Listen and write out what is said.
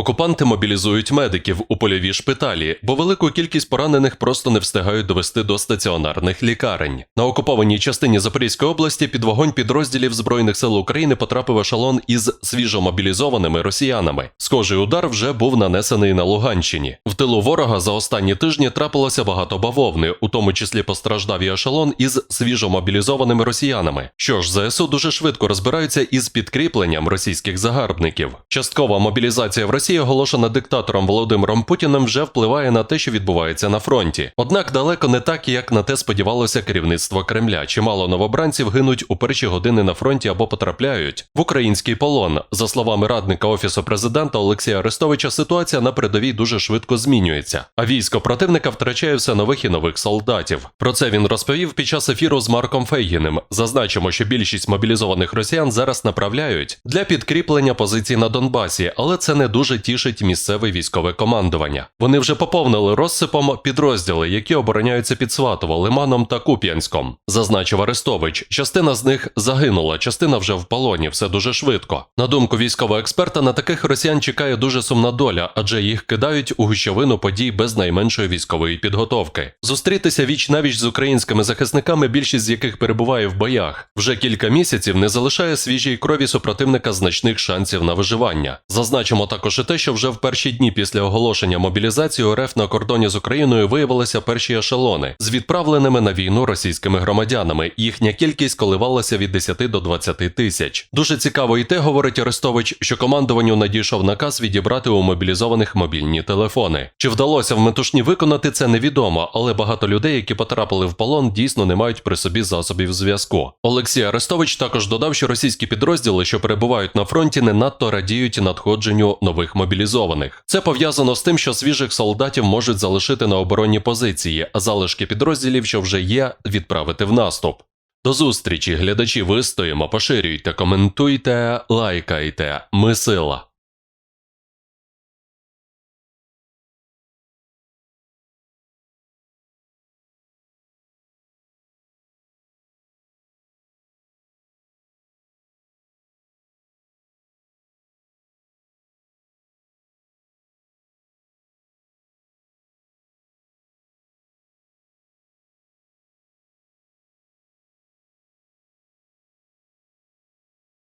Окупанти мобілізують медиків у польові шпиталі, бо велику кількість поранених просто не встигають довести до стаціонарних лікарень. На окупованій частині Запорізької області під вогонь підрозділів Збройних сил України потрапив ешелон із свіжомобілізованими росіянами. Схожий удар вже був нанесений на Луганщині. В тилу ворога за останні тижні трапилося багато бавовни, у тому числі постраждав і ешелон із свіжомобілізованими росіянами. Що ж, ЗСУ дуже швидко розбираються із підкріпленням російських загарбників. Часткова мобілізація в Росії, оголошена диктатором Володимиром Путіним, вже впливає на те, що відбувається на фронті. Однак далеко не так, як на те сподівалося керівництво Кремля. Чимало новобранців гинуть у перші години на фронті або потрапляють в український полон. За словами радника офісу президента Олексія Арестовича, ситуація на передовій дуже швидко змінюється. А військо противника втрачає все нових і нових солдатів. Про це він розповів під час ефіру з Марком Фейгіним. Зазначимо, що більшість мобілізованих росіян зараз направляють для підкріплення позицій на Донбасі, але це не дуже тішить місцеве військове командування. Вони вже поповнили розсипом підрозділи, які обороняються під Сватово, Лиманом та Куп'янськом. Зазначив Арестович. Частина з них загинула, частина вже в полоні. Все дуже швидко. На думку військового експерта, на таких росіян чекає дуже сумна доля, адже їх кидають у гущовину подій без найменшої військової підготовки. Зустрітися віч навіч з українськими захисниками, більшість з яких перебуває в боях, вже кілька місяців не залишає свіжій крові супротивника значних шансів на виживання. Зазначимо також і те, що вже в перші дні після оголошення мобілізації РФ на кордоні з Україною виявилися перші ешелони з відправленими на війну російськими громадянами. Їхня кількість коливалася від 10 до 20 тисяч. Дуже цікаво і те, говорить Арестович, що командуванню надійшов наказ відібрати у мобілізованих мобільні телефони. Чи вдалося в метушні виконати це невідомо, але багато людей, які потрапили в полон, дійсно не мають при собі засобів зв'язку. Олексій Арестович також додав, що російські підрозділи, що перебувають на фронті, не надто радіють надходженню нових мобілізованих. Це пов'язано з тим, що свіжих солдатів можуть залишити на оборонні позиції, а залишки підрозділів, що вже є, відправити в наступ. До зустрічі, глядачі, вистоїмо, поширюйте, коментуйте, лайкайте. Ми сила.